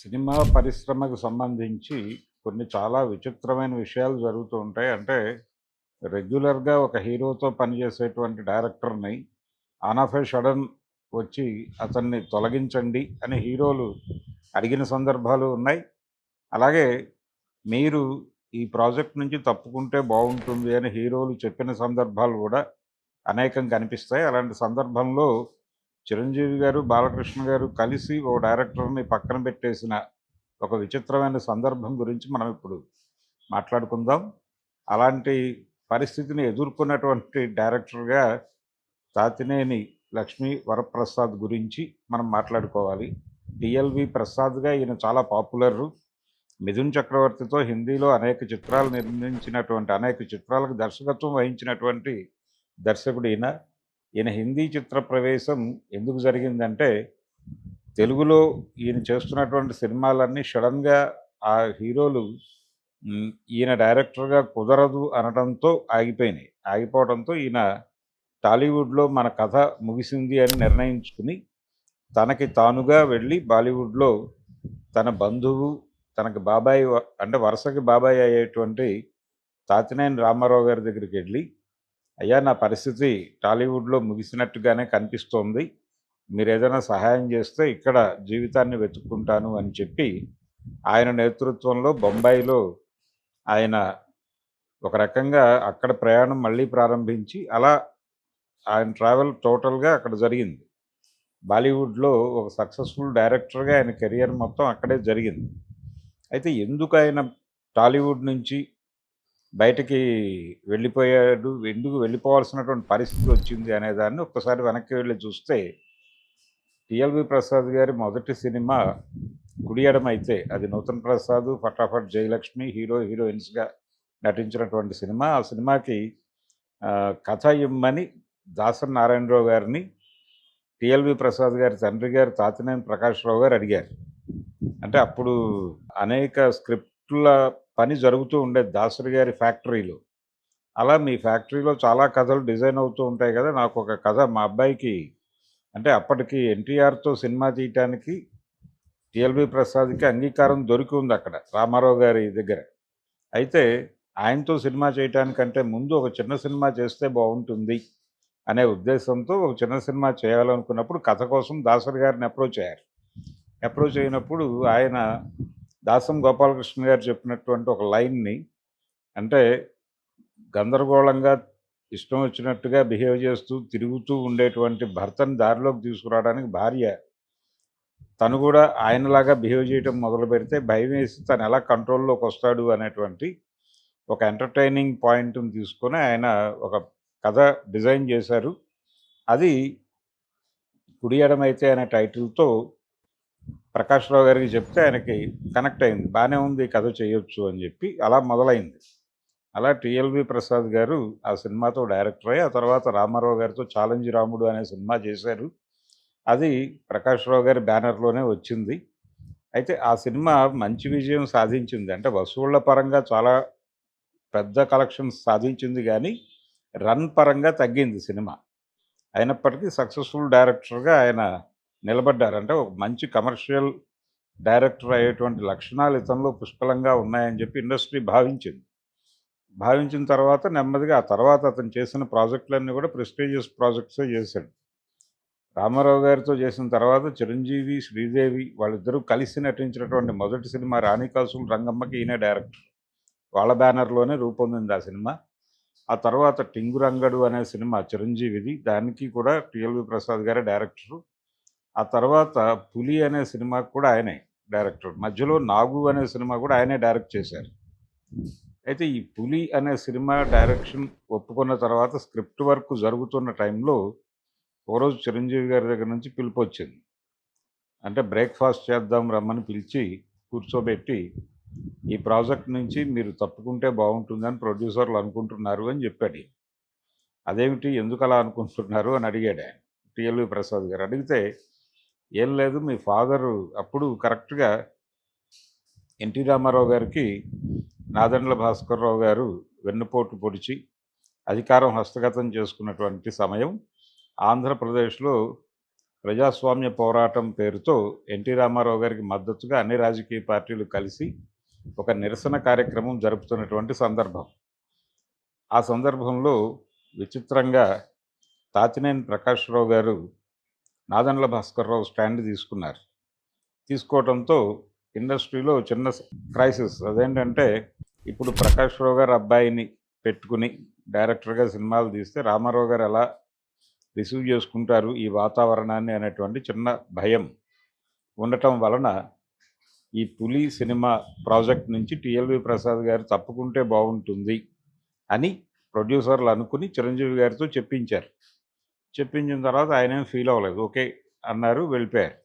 Cinema పరిశ్రమకు సంబంధించి కొన్ని చాలా విచిత్రమైన విషయాలు జరుగుతూ ఉంటాయి. అంటే రెగ్యులర్‌గా ఒక హీరోతో పనిచేసేటువంటి డైరెక్టర్‌ని ఆన్ ఆఫ్ ఎ షడన్ వచ్చి అతన్ని తొలగించండి అని హీరోలు అడిగిన సందర్భాలు ఉన్నాయి. అలాగే మీరు ఈ ప్రాజెక్ట్ నుంచి తప్పుకుంటే బాగుంటుంది అని హీరోలు చెప్పిన సందర్భాలు కూడా అనేకం కనిపిస్తాయి. అలాంటి సందర్భంలో చిరంజీవి గారు, బాలకృష్ణ గారు కలిసి ఓ డైరెక్టర్‌ని పక్కన పెట్టేసిన ఒక విచిత్రమైన సందర్భం గురించి మనం ఇప్పుడు మాట్లాడుకుందాం. అలాంటి పరిస్థితిని ఎదుర్కొన్నటువంటి డైరెక్టర్‌గా తాతినేని లక్ష్మీ వరప్రసాద్ గురించి మనం మాట్లాడుకోవాలి. డిఎల్వి ప్రసాద్‌గా ఈయన చాలా పాపులరు. 'మిథున్ చక్రవర్తి'తో హిందీలో అనేక చిత్రాలు నిర్మించినటువంటి అనేక చిత్రాలకు దర్శకత్వం వహించినటువంటి దర్శకుడు ఈయన. ఈయన హిందీ చిత్ర ప్రవేశం ఎందుకు జరిగిందంటే, తెలుగులో ఈయన చేస్తున్నటువంటి సినిమాలన్నీ సడన్గా ఆ హీరోలు ఈయన డైరెక్టర్‌గా కుదరదు అనడంతో ఆగిపోయినాయి. ఆగిపోవడంతో ఈయన టాలీవుడ్‌లో మన కథ ముగిసింది అని నిర్ణయించుకుని, తనకి తానుగా వెళ్ళి బాలీవుడ్‌లో తన బంధువు, తనకి బాబాయి అంటే వరుసకి బాబాయి అయ్యేటువంటి తాతినేని రామారావు గారి దగ్గరికి వెళ్ళి "అయ్యా! నా పరిస్థితి టాలీవుడ్‌లో ముగిసినట్టుగానే కనిపిస్తోంది. మీరు ఏదైనా సహాయం చేస్తే ఇక్కడ జీవితాన్ని వెతుక్కుంటాను" అని చెప్పి, ఆయన నేతృత్వంలో బొంబాయిలో ఆయన ఒక రకంగా అక్కడ ప్రయాణం మళ్ళీ ప్రారంభించి, అలా ఆయన ట్రావెల్ టోటల్‌గా అక్కడ జరిగింది. బాలీవుడ్‌లో ఒక సక్సెస్‌ఫుల్ డైరెక్టర్‌గా ఆయన కెరియర్ మొత్తం అక్కడే జరిగింది. అయితే ఎందుకు ఆయన టాలీవుడ్ నుంచి బయటికి వెళ్ళిపోయాడు? ఎందుకు వెళ్ళిపోవాల్సినటువంటి పరిస్థితి వచ్చింది అనేదాన్ని ఒక్కసారి వెనక్కి వెళ్ళి చూస్తే, టిఎల్వి ప్రసాద్ గారి మొదటి సినిమా గుడియడం అయితే అది నూతన్ ప్రసాద్, ఫటాఫట్ జయలక్ష్మి హీరో, హీరోయిన్స్‌గా నటించినటువంటి సినిమా. ఆ సినిమాకి కథ ఇమ్మని దాసన్ నారాయణరావు గారిని టిఎల్వి ప్రసాద్ గారి తండ్రి గారు తాతినేని ప్రకాశ్‌రావు గారు అడిగారు. అంటే అప్పుడు అనేక స్క్రిప్టుల పని జరుగుతూ ఉండేది దాసరి గారి ఫ్యాక్టరీలో. అలా మీ ఫ్యాక్టరీలో చాలా కథలు డిజైన్ అవుతూ ఉంటాయి కదా! నాకు ఒక కథ మా అబ్బాయికి అంటే అప్పటికి ఎన్టీఆర్‌తో సినిమా తీయటానికి టిఎల్బి ప్రసాద్‌కి అంగీకారం దొరికి ఉంది అక్కడ రామారావు గారి దగ్గర. అయితే ఆయనతో సినిమా చేయటానికంటే ముందు ఒక చిన్న సినిమా చేస్తే బాగుంటుంది అనే ఉద్దేశంతో ఒక చిన్న సినిమా చేయాలనుకున్నప్పుడు కథ కోసం దాసరి గారిని అప్రోచ్ అయ్యారు. అప్రోచ్ అయినప్పుడు ఆయన దాసం గోపాలకృష్ణ గారు చెప్పినటువంటి ఒక లైన్‌ని అంటే గందరగోళంగా ఇష్టం వచ్చినట్టుగా బిహేవ్ చేస్తూ, తిరుగుతూ ఉండేటువంటి భర్తను దారిలోకి తీసుకురావడానికి భార్య తను కూడా ఆయనలాగా బిహేవ్ చేయటం మొదలుపెడితే భయమేసి తను ఎలా కంట్రోల్లోకి వస్తాడు అనేటువంటి ఒక ఎంటర్‌టైనింగ్ పాయింట్‌ని తీసుకొని ఆయన ఒక కథ డిజైన్ చేశారు. అది 'కుడి ఎడమైతే' అనే టైటిల్‌తో ప్రకాశ్‌రావు గారికి చెప్తే ఆయనకి కనెక్ట్ అయింది. బాగానే ఉంది కథ చేయొచ్చు అని చెప్పి అలా మొదలైంది. అలా టీఎల్‌వి ప్రసాద్ గారు ఆ సినిమాతో డైరెక్టర్ అయ్యి, ఆ తర్వాత రామారావు గారితో 'ఛాలెంజ్ రాముడు' అనే సినిమా చేశారు. అది ప్రకాశ్‌రావు గారి బ్యానర్‌లోనే వచ్చింది. అయితే ఆ సినిమా మంచి విజయం సాధించింది. అంటే వసూళ్ళ పరంగా చాలా పెద్ద కలెక్షన్స్ సాధించింది కానీ రన్ పరంగా తగ్గింది సినిమా. అయినప్పటికీ సక్సెస్‌ఫుల్ డైరెక్టర్‌గా ఆయన నిలబడ్డారు. అంటే ఒక మంచి కమర్షియల్ డైరెక్టర్ అయ్యేటువంటి లక్షణాలు ఇతనిలో పుష్కలంగా ఉన్నాయని చెప్పి ఇండస్ట్రీ భావించింది. భావించిన తర్వాత నెమ్మదిగా ఆ తర్వాత అతను చేసిన ప్రాజెక్టులన్నీ కూడా ప్రెస్టీజియస్ ప్రాజెక్ట్సే చేశాడు. రామారావు గారితో చేసిన తర్వాత చిరంజీవి, శ్రీదేవి వాళ్ళిద్దరూ కలిసి నటించినటువంటి మొదటి సినిమా రాణికాసులు రంగమ్మ'కి ఈయనే డైరెక్టర్. వాళ్ళ బ్యానర్‌లోనే రూపొందింది ఆ సినిమా. ఆ తర్వాత 'టింగురంగడు' అనే సినిమా చిరంజీవిది. దానికి కూడా టిఎల్వి ప్రసాద్ గారే డైరెక్టరు. ఆ తర్వాత 'పులి' అనే సినిమా కూడా ఆయనే డైరెక్టర్. మధ్యలో 'నాగు' అనే సినిమా కూడా ఆయనే డైరెక్ట్ చేశారు. అయితే ఈ 'పులి' అనే సినిమా డైరెక్షన్ ఒప్పుకున్న తర్వాత స్క్రిప్ట్ వర్క్ జరుగుతున్న టైంలో ఒకరోజు రోజు చిరంజీవి గారి దగ్గర నుంచి పిలుపొచ్చింది. అంటే బ్రేక్‌ఫాస్ట్ చేద్దాం రమ్మని పిలిచి కూర్చోబెట్టి, "ఈ ప్రాజెక్ట్ నుంచి మీరు తప్పుకుంటే బాగుంటుందని ప్రొడ్యూసర్లు అనుకుంటున్నారు" అని చెప్పాడు అదేమిటి అదేమిటి ఎందుకలా అనుకుంటున్నారు అని అడిగాడు ఆయన టిఎల్వి ప్రసాద్ గారు. అడిగితే, "ఏం లేదు మీ ఫాదరు" అప్పుడు కరెక్ట్‌గా ఎన్టీ రామారావు గారికి నాదండ్ల భాస్కర్‌రావు గారు వెన్నుపోటు పొడిచి అధికారం హస్తగతం చేసుకున్నటువంటి సమయం. ఆంధ్రప్రదేశ్‌లో ప్రజాస్వామ్య పోరాటం పేరుతో ఎన్టీ రామారావు గారికి మద్దతుగా అన్ని రాజకీయ పార్టీలు కలిసి ఒక నిరసన కార్యక్రమం జరుపుతున్నటువంటి సందర్భం ఆ సందర్భంలో విచిత్రంగా తాతినేని ప్రకాశ్రావు గారు నాదన్ల భాస్కర్రావు స్టాండ్ తీసుకున్నారు. తీసుకోవడంతో ఇండస్ట్రీలో చిన్న క్రైసిస్. అదేంటంటే ఇప్పుడు ప్రకాశ్రావు గారు అబ్బాయిని పెట్టుకుని డైరెక్టర్గా సినిమాలు తీస్తే రామారావు గారు ఎలా రిసీవ్ చేసుకుంటారు ఈ వాతావరణాన్ని అనేటువంటి చిన్న భయం ఉండటం వలన ఈ పులి సినిమా ప్రాజెక్ట్ నుంచి టిఎల్వి ప్రసాద్ గారు తప్పుకుంటే బాగుంటుంది అని ప్రొడ్యూసర్లు అనుకుని చిరంజీవి గారితో చెప్పించారు. చెప్పించిన తర్వాత ఆయన ఏం ఫీల్ అవ్వలేదు. ఓకే అన్నారు వెళ్ళిపోయారు.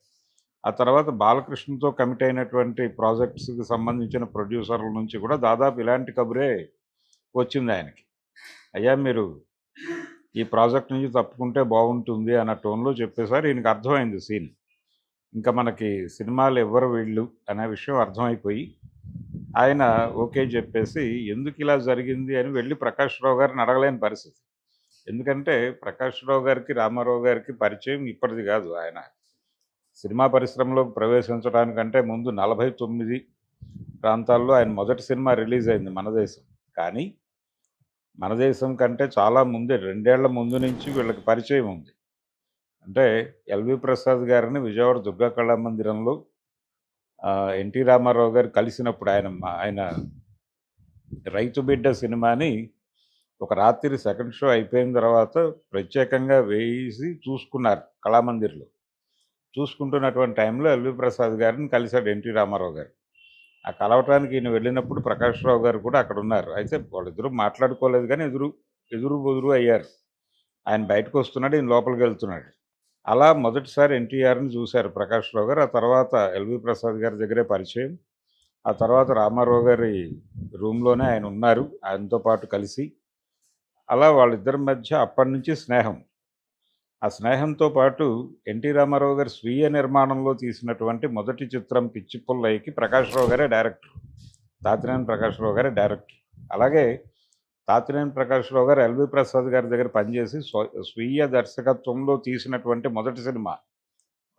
ఆ తర్వాత బాలకృష్ణతో కమిట్ అయినటువంటి ప్రాజెక్ట్స్కి సంబంధించిన ప్రొడ్యూసర్ల నుంచి కూడా దాదాపు ఇలాంటి కబురే వచ్చింది ఆయనకి. అయ్యా మీరు ఈ ప్రాజెక్ట్ నుంచి తప్పుకుంటే బాగుంటుంది అన్న టోన్లో చెప్పేసారి ఈయనకి అర్థమైంది సీన్ ఇంకా మనకి సినిమాలు ఎవరు వీళ్ళు అనే విషయం అర్థమైపోయి ఆయన ఓకే చెప్పేసి ఎందుకు ఇలా జరిగింది? అని వెళ్ళి ప్రకాష్ రావు గారిని అడగలేని పరిస్థితి. ఎందుకంటే ప్రకాష్ రావు గారికి రామారావు గారికి పరిచయం ఇప్పటిది కాదు ఆయన. సినిమా పరిశ్రమలోకి ప్రవేశించడానికంటే ముందు నలభై తొమ్మిది ప్రాంతాల్లో ఆయన మొదటి సినిమా రిలీజ్ అయింది మన దేశం. కానీ మన దేశం కంటే చాలా ముందే రెండేళ్ళ ముందు నుంచి వీళ్ళకి పరిచయం ఉంది. అంటే ఎల్వి ప్రసాద్ గారిని విజయవాడ దుర్గా కళామందిరంలో మందిరంలో ఎన్టీ రామారావు గారు కలిసినప్పుడు ఆయన మా- ఆయన రైతు బిడ్డ సినిమాని ఒక రాత్రి సెకండ్ షో అయిపోయిన తర్వాత ప్రత్యేకంగా వేసి చూసుకున్నారు కళామందిర్లో. చూసుకుంటున్నటువంటి టైంలో ఎల్వి ప్రసాద్ గారిని కలిశాడు ఎన్టీ రామారావు గారు. ఆ కలవటానికి ఈయన వెళ్ళినప్పుడు ప్రకాష్ రావు గారు కూడా అక్కడ ఉన్నారు. అయితే వాళ్ళిద్దరూ మాట్లాడుకోలేదు కానీ ఎదురు ఎదురు బొదురు అయ్యారు. ఆయన బయటకు వస్తున్నాడు ఈయన లోపలికి వెళ్తున్నాడు. అలా మొదటిసారి ఎన్టీఆర్ని చూశారు ప్రకాష్ రావు గారు. ఆ తర్వాత ఎల్వి ప్రసాద్ గారి దగ్గరే పరిచయం. ఆ తర్వాత రామారావు గారి రూమ్లోనే ఆయన ఉన్నారు. ఆయనతో పాటు కలిసి అలా వాళ్ళిద్దరి మధ్య అప్పటి నుంచి స్నేహం. ఆ స్నేహంతో పాటు ఎన్టీ రామారావు గారి స్వీయ నిర్మాణంలో తీసినటువంటి మొదటి చిత్రం పిచ్చి పుల్లయ్యకి ప్రకాశ్రావు గారే డైరెక్టర్. తాతినేని ప్రకాశ్రావు గారే డైరెక్టర్. అలాగే తాతినేని ప్రకాశ్రావు గారు ఎల్వి ప్రసాద్ గారి దగ్గర పనిచేసి స్వీయ దర్శకత్వంలో తీసినటువంటి మొదటి సినిమా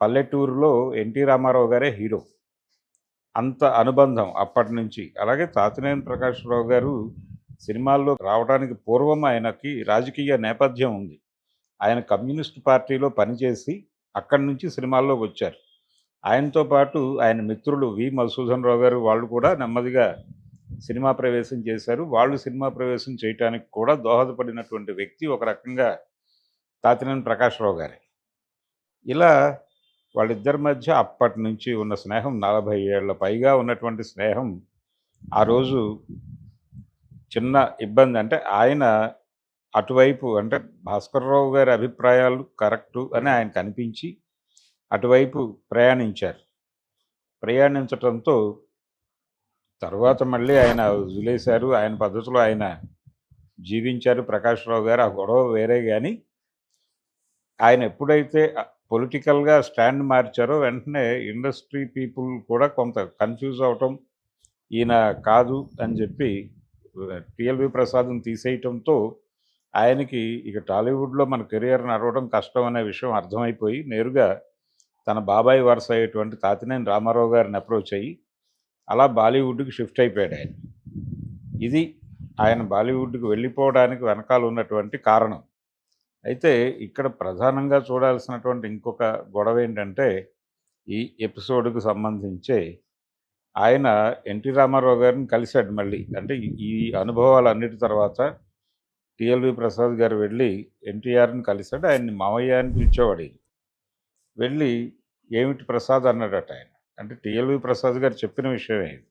పల్లెటూరులో ఎన్టీ రామారావు గారే హీరో. అంత అనుబంధం అప్పటి నుంచి. అలాగే తాతినేని ప్రకాశ్రావు గారు సినిమాల్లో రావడానికి పూర్వం ఆయనకి రాజకీయ నేపథ్యం ఉంది. ఆయన కమ్యూనిస్ట్ పార్టీలో పనిచేసి అక్కడి నుంచి సినిమాల్లోకి వచ్చారు. ఆయనతో పాటు ఆయన మిత్రులు వి. మధుసూదన్ రావు గారు వాళ్ళు కూడా నెమ్మదిగా సినిమా ప్రవేశం చేశారు. వాళ్ళు సినిమా ప్రవేశం చేయటానికి కూడా దోహదపడినటువంటి వ్యక్తి ఒక రకంగా తాతినేని ప్రకాశ్రావు గారే. ఇలా వాళ్ళిద్దరి మధ్య అప్పటి నుంచి ఉన్న స్నేహం నలభై ఏళ్ళ పైగా ఉన్నటువంటి స్నేహం ఆ రోజు చిన్న ఇబ్బంది అంటే ఆయన అటువైపు అంటే భాస్కర్రావు గారి అభిప్రాయాలు కరెక్టు అని ఆయన కనిపించి అటువైపు ప్రయాణించారు. ప్రయాణించటంతో తర్వాత మళ్ళీ ఆయన వదిలేశారు. ఆయన పద్ధతిలో ఆయన జీవించారు. ప్రకాశ్రావు గారు ఆ గొడవ వేరే కానీ ఆయన ఎప్పుడైతే పొలిటికల్గా స్టాండ్ మార్చారో వెంటనే ఇండస్ట్రీ పీపుల్ కూడా కొంత కన్ఫ్యూజ్ అవటం ఈయన కాదు అని చెప్పి టిఎల్వి ప్రసాద్ని తీసేయటంతో ఆయనకి ఇక టాలీవుడ్లో మన కెరియర్ నడవడం కష్టం అనే విషయం అర్థమైపోయి నేరుగా తన బాబాయ్ వరుస అయ్యేటువంటి తాతినేని రామారావు గారిని అప్రోచ్ అయ్యి అలా బాలీవుడ్కి షిఫ్ట్ అయిపోయాడు ఆయన. ఇది ఆయన బాలీవుడ్కి వెళ్ళిపోవడానికి వెనకాల ఉన్నటువంటి కారణం. అయితే ఇక్కడ ప్రధానంగా చూడాల్సినటువంటి ఇంకొక గొడవ ఏంటంటే ఈ ఎపిసోడ్కు సంబంధించే ఆయన ఎన్టీ రామారావు గారిని కలిశాడు మళ్ళీ. అంటే ఈ- అనుభవాలన్నిటి తర్వాత టిఎల్వి ప్రసాద్ గారు వెళ్ళి ఎన్టీఆర్ని కలిశాడు. ఆయన్ని మావయ్య అని పిలిచేవాడు వెళ్ళి ఏమిటి ప్రసాద్ అన్నాడట ఆయన. అంటే టిఎల్వి ప్రసాద్ గారు చెప్పిన విషయమే ఇది.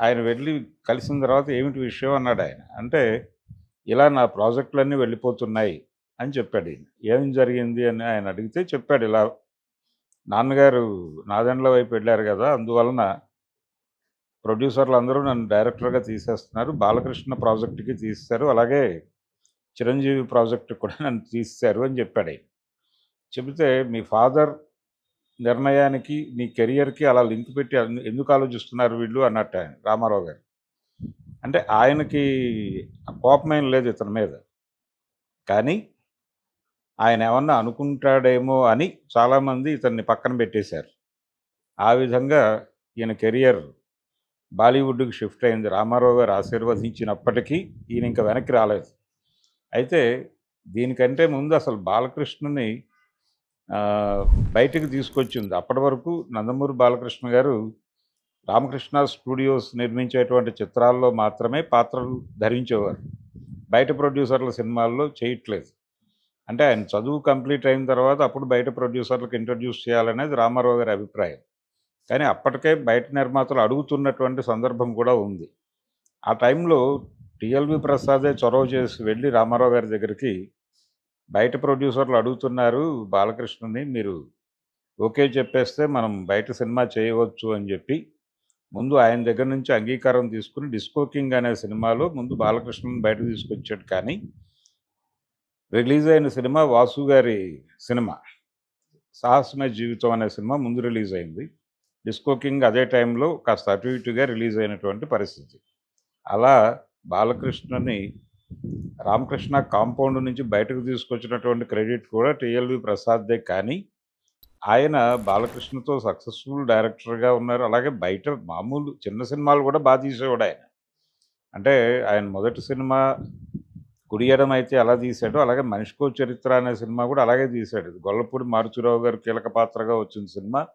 ఆయన వెళ్ళి కలిసిన తర్వాత ఏమిటి విషయం అన్నాడు ఆయన. అంటే ఇలా నా ప్రాజెక్టులన్నీ వెళ్ళిపోతున్నాయి అని చెప్పాడు ఈయన. ఏం జరిగింది అని ఆయన అడిగితే చెప్పాడు ఇలా నాన్నగారు నాదెండ్ల వైపు వెళ్ళారు కదా! అందువలన ప్రొడ్యూసర్లు అందరూ నన్ను డైరెక్టర్గా తీసేస్తున్నారు. బాలకృష్ణ ప్రాజెక్టుకి తీస్తారు అలాగే చిరంజీవి ప్రాజెక్టు కూడా నన్ను తీస్తారు అని చెప్పాడు ఆయన. చెబితే మీ ఫాదర్ నిర్ణయానికి నీ కెరియర్కి అలా లింక్ పెట్టి ఎందుకు ఆలోచిస్తున్నారు వీళ్ళు? అన్నట్టు ఆయన రామారావు గారు. అంటే ఆయనకి కోపమేం లేదు ఇతని మీద. కానీ ఆయన ఏమన్నా అనుకుంటాడేమో అని చాలామంది ఇతన్ని పక్కన పెట్టేశారు. ఆ విధంగా ఈయన కెరియర్ బాలీవుడ్కి షిఫ్ట్ అయింది. రామారావు గారు ఆశీర్వదించినప్పటికీ ఈయన ఇంకా వెనక్కి రాలేదు. అయితే దీనికంటే ముందు అసలు బాలకృష్ణని బయటకు తీసుకొచ్చింది. అప్పటి వరకు నందమూరి బాలకృష్ణ గారు రామకృష్ణ స్టూడియోస్ నిర్మించేటువంటి చిత్రాల్లో మాత్రమే పాత్రలు ధరించేవారు. బయట ప్రొడ్యూసర్ల సినిమాల్లో చేయట్లేదు. అంటే ఆయన చదువు కంప్లీట్ అయిన తర్వాత అప్పుడు బయట ప్రొడ్యూసర్లకు ఇంట్రడ్యూస్ చేయాలనేది రామారావు గారి అభిప్రాయం. కానీ అప్పటికే బయట నిర్మాతలు అడుగుతున్నటువంటి సందర్భం కూడా ఉంది. ఆ టైంలో టిఎల్వి ప్రసాదే చొరవ చేసి వెళ్ళి రామారావు గారి దగ్గరికి బయట ప్రొడ్యూసర్లు అడుగుతున్నారు బాలకృష్ణని మీరు ఓకే చెప్పేస్తే మనం బయట సినిమా చేయవచ్చు అని చెప్పి. ముందు ఆయన దగ్గర నుంచి అంగీకారం తీసుకుని డిస్కో కింగ్ అనే సినిమాలో ముందు బాలకృష్ణని బయట తీసుకొచ్చాడు కానీ రిలీజ్ అయిన సినిమా వాసు గారి సినిమా. సాహసమయ జీవితం అనే సినిమా ముందు రిలీజ్ అయింది డిస్కో కింగ్ అదే టైంలో కాస్త అటు ఇటుగా రిలీజ్ అయినటువంటి పరిస్థితి. అలా బాలకృష్ణని రామకృష్ణ కాంపౌండ్ నుంచి బయటకు తీసుకొచ్చినటువంటి క్రెడిట్ కూడా టిఎల్వి ప్రసాద్దే కానీ ఆయన బాలకృష్ణతో సక్సెస్ఫుల్ డైరెక్టర్గా ఉన్నారు. అలాగే బయట మామూలు చిన్న సినిమాలు కూడా బాగా తీసేవాడు ఆయన. అంటే ఆయన మొదటి సినిమా కుడియడం అయితే ఎలా తీశాడో అలాగే మనిషికో చరిత్ర అనే సినిమా కూడా అలాగే తీశాడు. గొల్లపూడి మారుచురావు గారు కీలక పాత్రగా వచ్చిన సినిమా.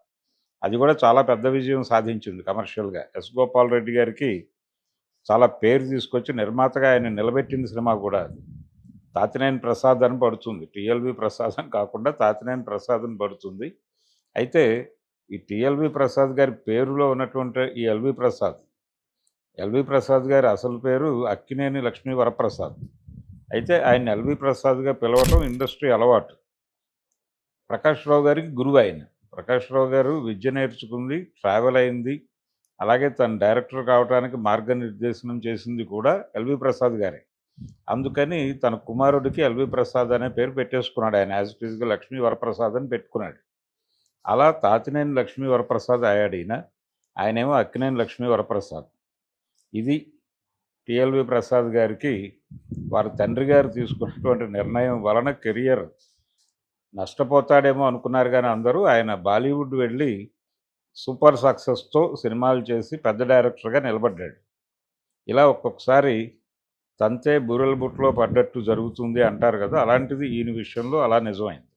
అది కూడా చాలా పెద్ద విజయం సాధించింది కమర్షియల్గా. ఎస్. గోపాల్ రెడ్డి గారికి చాలా పేరు తీసుకొచ్చి నిర్మాతగా ఆయన నిలబెట్టిన సినిమా కూడా అది. తాతినేని ప్రసాద్ అని పడుతుంది. టిఎల్వి ప్రసాద్ అని కాకుండా తాతినేని ప్రసాద్ అని పడుతుంది. అయితే ఈ టిఎల్వి ప్రసాద్ గారి పేరులో ఉన్నటువంటి ఈ ఎల్వి ప్రసాద్ ఎల్వి ప్రసాద్ గారి అసలు పేరు అక్కినేని లక్ష్మీ వరప్రసాద్. అయితే ఆయన ఎల్వి ప్రసాద్గా పిలవటం ఇండస్ట్రీ అలవాటు. ప్రకాష్ రావు గారికి గురువు ఆయన. ప్రకాష్ రావు గారు విద్య నేర్చుకుంది ట్రావెల్ అయింది. అలాగే తను డైరెక్టర్ కావడానికి మార్గనిర్దేశనం చేసింది కూడా ఎల్వి ప్రసాద్ గారే. అందుకని తన కుమారుడికి ఎల్వి ప్రసాద్ అనే పేరు పెట్టేసుకున్నాడు. ఆయన యాజ్ ఇట్ లక్ష్మీ వరప్రసాద్ అని పెట్టుకున్నాడు. అలా తాతినేని లక్ష్మీ వరప్రసాద్ అయ్యాడు ఈయన. ఆయనేమో అక్కినేని లక్ష్మీ వరప్రసాద్. ఇది టిఎల్వి ప్రసాద్ గారికి వారి తండ్రి గారు తీసుకున్నటువంటి నిర్ణయం వలన కెరియర్ నష్టపోతాడేమో అనుకున్నారు కానీ అందరూ ఆయన బాలీవుడ్ వెళ్ళి సూపర్ సక్సెస్తో సినిమాలు చేసి పెద్ద డైరెక్టర్గా నిలబడ్డాడు. ఇలా ఒక్కొక్కసారి తంతే బుర్రల బుట్లో పడ్డట్టు జరుగుతుంది అంటారు కదా అలాంటిది ఈయన విషయంలో అలా నిజమైంది.